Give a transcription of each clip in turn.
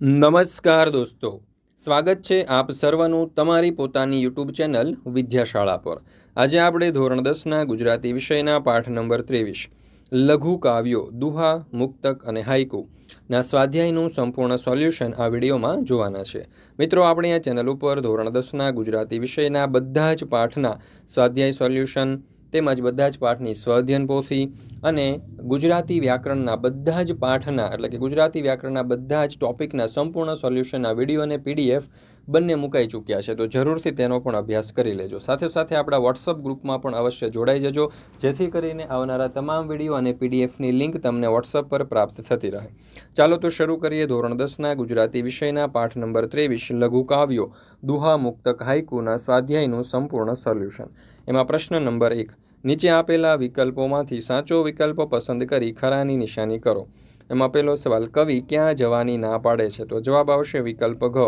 નમસ્કાર દોસ્તો. સ્વાગત છે આપ સર્વનું તમારી પોતાની યુટ્યુબ ચેનલ વિદ્યાશાળા પર. આજે આપણે ધોરણ દસના ગુજરાતી વિષયના પાઠ નંબર ત્રેવીસ. લઘુ કાવ્યો, દુહા, મુક્તક અને હાઇકુ ના સ્વાધ્યાયનું સંપૂર્ણ સોલ્યુશન આ વિડીયોમાં જોવાના છે. મિત્રો, આપણે આ ચેનલ ઉપર ધોરણ દસના ગુજરાતી વિષયના બધા જ પાઠના સ્વાધ્યાય સોલ્યુશન તેમજ બધા જ પાઠની સ્વઅધ્યયન પોથી અને ગુજરાતી વ્યાકરણના બધા જ પાઠના, એટલે કે ગુજરાતી વ્યાકરણના બધા જ ટોપિકના સંપૂર્ણ સોલ્યુશનના વીડિયો અને પીડીએફ બંને મુકાઈ ચૂક્યા છે. તો જરૂરથી તેનો પણ અભ્યાસ કરી લેજો. સાથે સાથે આપણા વોટ્સઅપ ગ્રુપમાં પણ અવશ્ય જોડાઈ જજો, જેથી કરીને આવનારા તમામ વીડિયો અને પીડીએફની લિંક તમને વોટ્સઅપ પર પ્રાપ્ત થતી રહે. ચાલો તો શરૂ કરીએ ધોરણ દસના ગુજરાતી વિષયના પાઠ નંબર ત્રેવીસ, લઘુ કાવ્યો દુહા મુક્તક હાઇકુના સ્વાધ્યાયનું સંપૂર્ણ સોલ્યુશન. એમાં પ્રશ્ન નંબર એક નીચે આપેલા વિકલ્પોમાંથી સાચો વિકલ્પ પસંદ કરી ખરાની નિશાની કરો. એમાં પહેલો સવાલ, કવિ ક્યાં જવાની ના પાડે છે? તો જવાબ આવશે વિકલ્પ ઘ,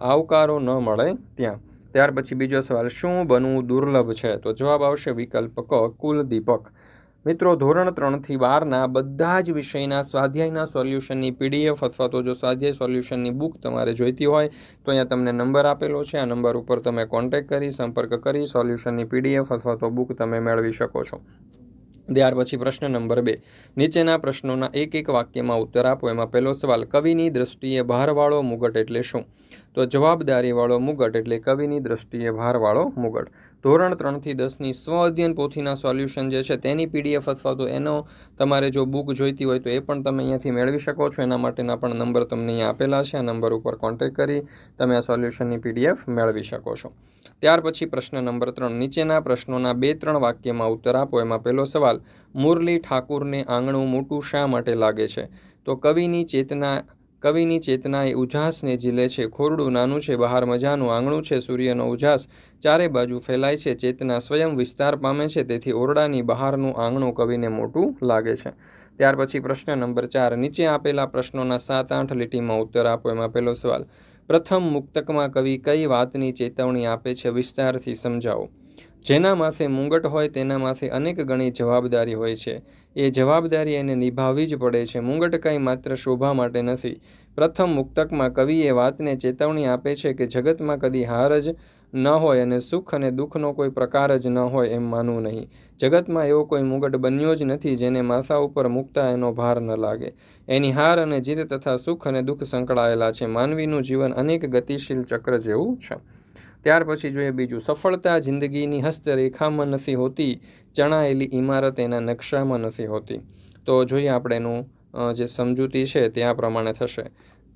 આવકારો ન મળે ત્યાં. ત્યાર પછી બીજો સવાલ, શું બનવું દુર્લભ છે? તો જવાબ આવશે વિકલ્પ ક, કુલદીપક. મિત્રો, ધોરણ ત્રણથી બારના બધા જ વિષયના સ્વાધ્યાયના સોલ્યુશનની પીડીએફ અથવા તો જો સ્વાધ્યાય સોલ્યુશનની બુક તમારે જોઈતી હોય, તો અહીંયા તમને નંબર આપેલો છે. આ નંબર ઉપર તમે કોન્ટેક્ટ કરી, સંપર્ક કરી, સોલ્યુશનની પીડીએફ અથવા તો બુક તમે મેળવી શકો છો. ત્યાર પછી પ્રશ્ન નંબર બે. નીચેના પ્રશ્નોના એક એક વાક્યમાં ઉત્તર આપો. એમાં પહેલો સવાલ, કવિની દ્રષ્ટિએ ભારવાળો મુગટ એટલે શું? તો જવાબદારીવાળો મુગટ એટલે કવિની દ્રષ્ટિએ ભારવાળો મુગટ. ધોરણ ત્રણથી દસની સ્વ અધ્યયન પોથીના સોલ્યુશન જે છે તેની પીડીએફ અથવા તો એનો તમારે જો બુક જોઈતી હોય તો એ પણ તમે અહીંયાથી મેળવી શકો છો. એના માટેના પણ નંબર તમને અહીંયા આપેલા છે. આ નંબર ઉપર કોન્ટેક કરી તમે આ સોલ્યુશનની પીડીએફ મેળવી શકો છો. ત્યાર પછી પ્રશ્ન નંબર ત્રણ. નીચેના પ્રશ્નોના બે ત્રણ વાક્યમાં ઉત્તર આપો. એમાં પહેલો સવાલ મુરલી ઠાકુરને આંગણું મોટું શા માટે લાગે છે? તો કવિની ચેતના કવિની ચેતના એ ઉજાસને ઝીલે છે. ખોરડું નાનું છે, બહાર મજાનું આંગણું છે, સૂર્યનો ઉજાસ ચારે બાજુ ફેલાય છે. ચેતના સ્વયં વિસ્તાર પામે છે, તેથી ઓરડાની બહારનું આંગણું કવિને મોટું લાગે છે. ત્યાર પછી પ્રશ્ન નંબર ચાર, નીચે આપેલા પ્રશ્નોના સાત આઠ લીટીમાં ઉત્તર આપો. એમાં પહેલો સવાલ, પ્રથમ મુક્તકમાં કવિ કઈ વાતની ચેતવણી આપે છે? વિસ્તારથી સમજાવો. જેના માથે મુંગટ હોય તેના માથે અનેક ગણી જવાબદારી હોય છે. એ જવાબદારી એને નિભાવવી જ પડે છે. મુંગટ કંઈ માત્ર શોભા માટે નથી. પ્રથમ મુક્તકમાં કવિ એ વાતને ચેતવણી આપે છે કે જગતમાં કદી હાર જ ન હોય અને સુખ અને દુઃખનો કોઈ પ્રકાર જ ન હોય એમ માનવું નહીં. જગતમાં એવો કોઈ મુગટ બન્યો જ નથી જેને માથા ઉપર મૂકતા એનો ભાર ન લાગે. એની હાર અને જીત તથા સુખ અને દુઃખ સંકળાયેલા છે. માનવીનું જીવન અનેક ગતિશીલ ચક્ર જેવું છે. ત્યાર પછી જોઈએ બીજું. સફળતા જિંદગીની હસ્તરેખામાં નથી હોતી, ચણાયેલી ઇમારત એના નકશામાં નથી હોતી. તો જોઈએ આપણે એનું જે સમજૂતી છે તે આ પ્રમાણે થશે.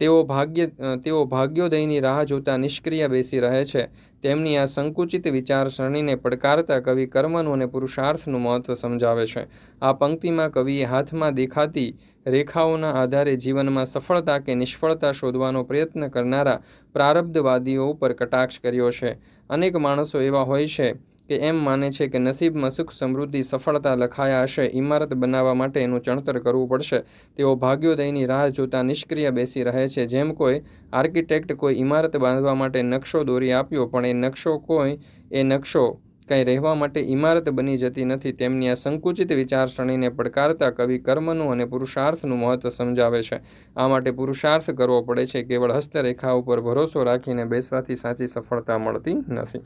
તેઓ ભાગ્ય તેઓ ભાગ્યોદયની રાહ જોતા નિષ્ક્રિય બેસી રહે છે. તેમની આ સંકુચિત વિચારસરણીને પડકારતા કવિ કર્મનું અને પુરુષાર્થનું મહત્વ સમજાવે છે. આ પંક્તિમાં કવિએ હાથમાં દેખાતી રેખાઓના આધારે જીવનમાં સફળતા કે નિષ્ફળતા શોધવાનો પ્રયત્ન કરનારા પ્રારબ્ધવાદીઓ ઉપર કટાક્ષ કર્યો છે. અનેક માણસો એવા હોય છે કે એમ માને છે કે નસીબમાં સુખ, સમૃદ્ધિ, સફળતા લખાયા હશે. ઇમારત બનાવવા માટે એનું ચણતર કરવું પડશે. તેઓ ભાગ્યોદયની રાહ જોતા નિષ્ક્રિય બેસી રહે છે. જેમ કોઈ આર્કિટેક્ટ કોઈ ઇમારત બાંધવા માટે નકશો દોરી આપ્યો, પણ એ નકશો કોઈ, એ નકશો કંઈ રહેવા માટે ઇમારત બની જતી નથી. તેમની આ સંકુચિત વિચારસરણીને પડકારતા કવિ કર્મનું અને પુરુષાર્થનું મહત્વ સમજાવે છે. આ માટે પુરુષાર્થ કરવો પડે છે. કેવળ હસ્તરેખા ઉપર ભરોસો રાખીને બેસવાથી સાચી સફળતા મળતી નથી.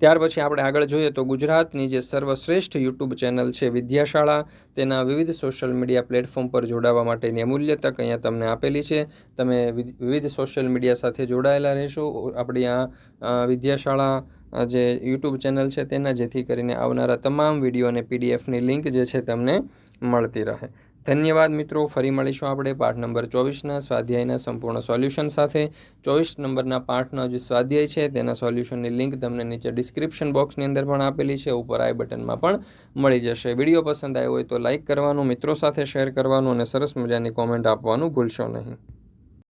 ત્યાર પછી આપણે આગળ જોઈએ તો ગુજરાતની જે સર્વશ્રેષ્ઠ યુટ્યુબ ચેનલ છે વિદ્યાશાળા, તેના વિવિધ સોશિયલ મીડિયા પ્લેટફોર્મ પર જોડાવા માટેની અમૂલ્ય તક અહીંયા તમને આપેલી છે. તમે વિવિધ સોશિયલ મીડિયા સાથે જોડાયેલા રહેશો. આપણી આ વિદ્યાશાળા જે યુટ્યુબ ચેનલ છે તેના જેથી કરીને આવનારા તમામ વીડિયો અને પીડીએફની લિંક જે છે તમને મળતી રહે. ધન્યવાદ મિત્રો, ફરી મળીશું આપણે પાઠ નંબર ચોવીસના સ્વાધ્યાયના સંપૂર્ણ સોલ્યુશન સાથે. ચોવીસ નંબરના પાઠનો જે સ્વાધ્યાય છે, તેના સોલ્યુશનની લિંક તમને નીચે ડિસ્ક્રિપ્શન બોક્સની અંદર પણ આપેલી છે, ઉપર આઈ બટનમાં પણ મળી જશે. વીડિયો પસંદ આવ્યો હોય તો લાઇક કરવાનું, મિત્રો સાથે શેર કરવાનું અને સરસ મજાની કોમેન્ટ આપવાનું ભૂલશો નહીં.